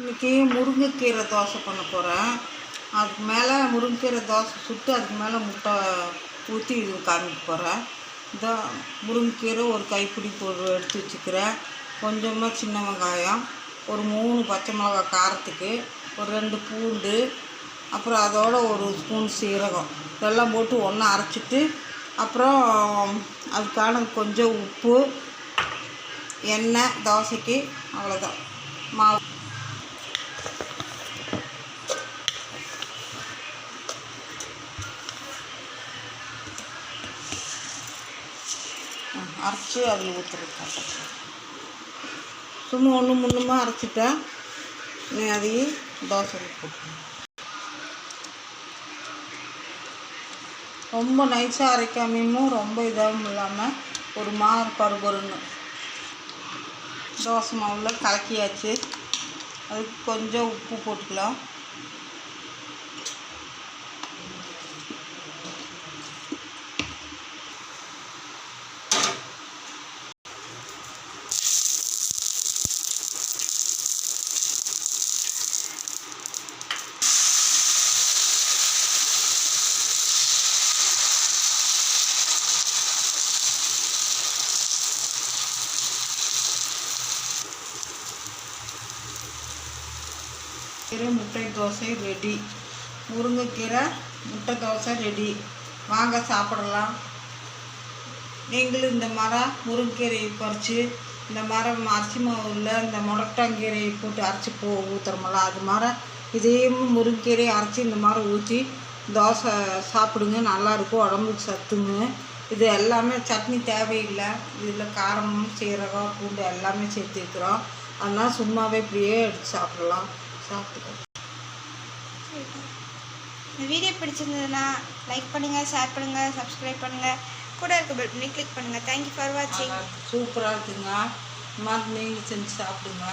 இன்றைக்கி முருங்கைக்கீரை தோசை பண்ண போகிறேன் அதுக்கு மேலே முருங்கைக்கீரை தோசை சுட்டு அதுக்கு மேலே முட்டை ஊற்றி இது காமிக்க போகிறேன் இந்த முருங்கைக்கீரை ஒரு கைப்பிடி பொருள் எடுத்து வச்சுக்கிறேன். கொஞ்சமாக சின்ன வெங்காயம் ஒரு மூணு பச்சை மிளகாய் காரத்துக்கு ஒரு ரெண்டு பூண்டு அப்புறம் அதோட ஒரு ஸ்பூன் சீரகம். இதெல்லாம் போட்டு ஒன்றா அரைச்சிட்டு அப்புறம் அதுக்கான கொஞ்சம் உப்பு எண்ணெய் தோசைக்கு அவ்வளோதான் மாவு. அரைச்சி அதில் ஊற்றுறது சும்மா ஒன்று முன்னுமா அரைச்சிட்டா நீ அதையும் தோசை போட்டு ரொம்ப நைஸாக அரைக்காமையும் ரொம்ப இதாகவும் இல்லாமல் ஒரு மாறு பருபருன்னு. தோசை மாவில் கலக்கியாச்சு. அதுக்கு கொஞ்சம் உப்பு போட்டுக்கலாம். கீரை முட்டை தோசை ரெடி முருங்கைக்கீரை முட்டை தோசை ரெடி வாங்க சாப்பிடலாம். நீங்களும் இந்த மரம் முருங்கைக்கீரையை பறித்து இந்த மரம் அரிசி மாவில் இந்த முடட்டாங்கீரையை போட்டு அரைச்சி போ ஊற்றுறோமல்ல அது மாதிரி இதையும் முருங்கைக்கீரையை அரைச்சி இந்த மாதிரி ஊற்றி தோசை சாப்பிடுங்க. நல்லாயிருக்கும் உடம்புக்கு சத்துங்க. இது எல்லாமே சட்னி தேவையில்லை. இதில் காரமும் சீரகம் பூண்டு எல்லாமே சேர்த்துக்கிறோம் அதனால் சும்மாவே இப்படியே எடுத்து சாப்பிடலாம். சாப்பிட்டுக்கோ இந்த வீடியோ பிடிச்சிருந்ததுன்னா லைக் பண்ணுங்கள் ஷேர் பண்ணுங்கள் சப்ஸ்கிரைப் பண்ணுங்கள் கூட இருக்க பெல் பண்ணி கிளிக் பண்ணுங்கள் தேங்க்யூ ஃபார் வாட்சிங் சூப்பராக இருக்குங்க. மாதிரி நீங்கள் செஞ்சு சாப்பிடுங்க.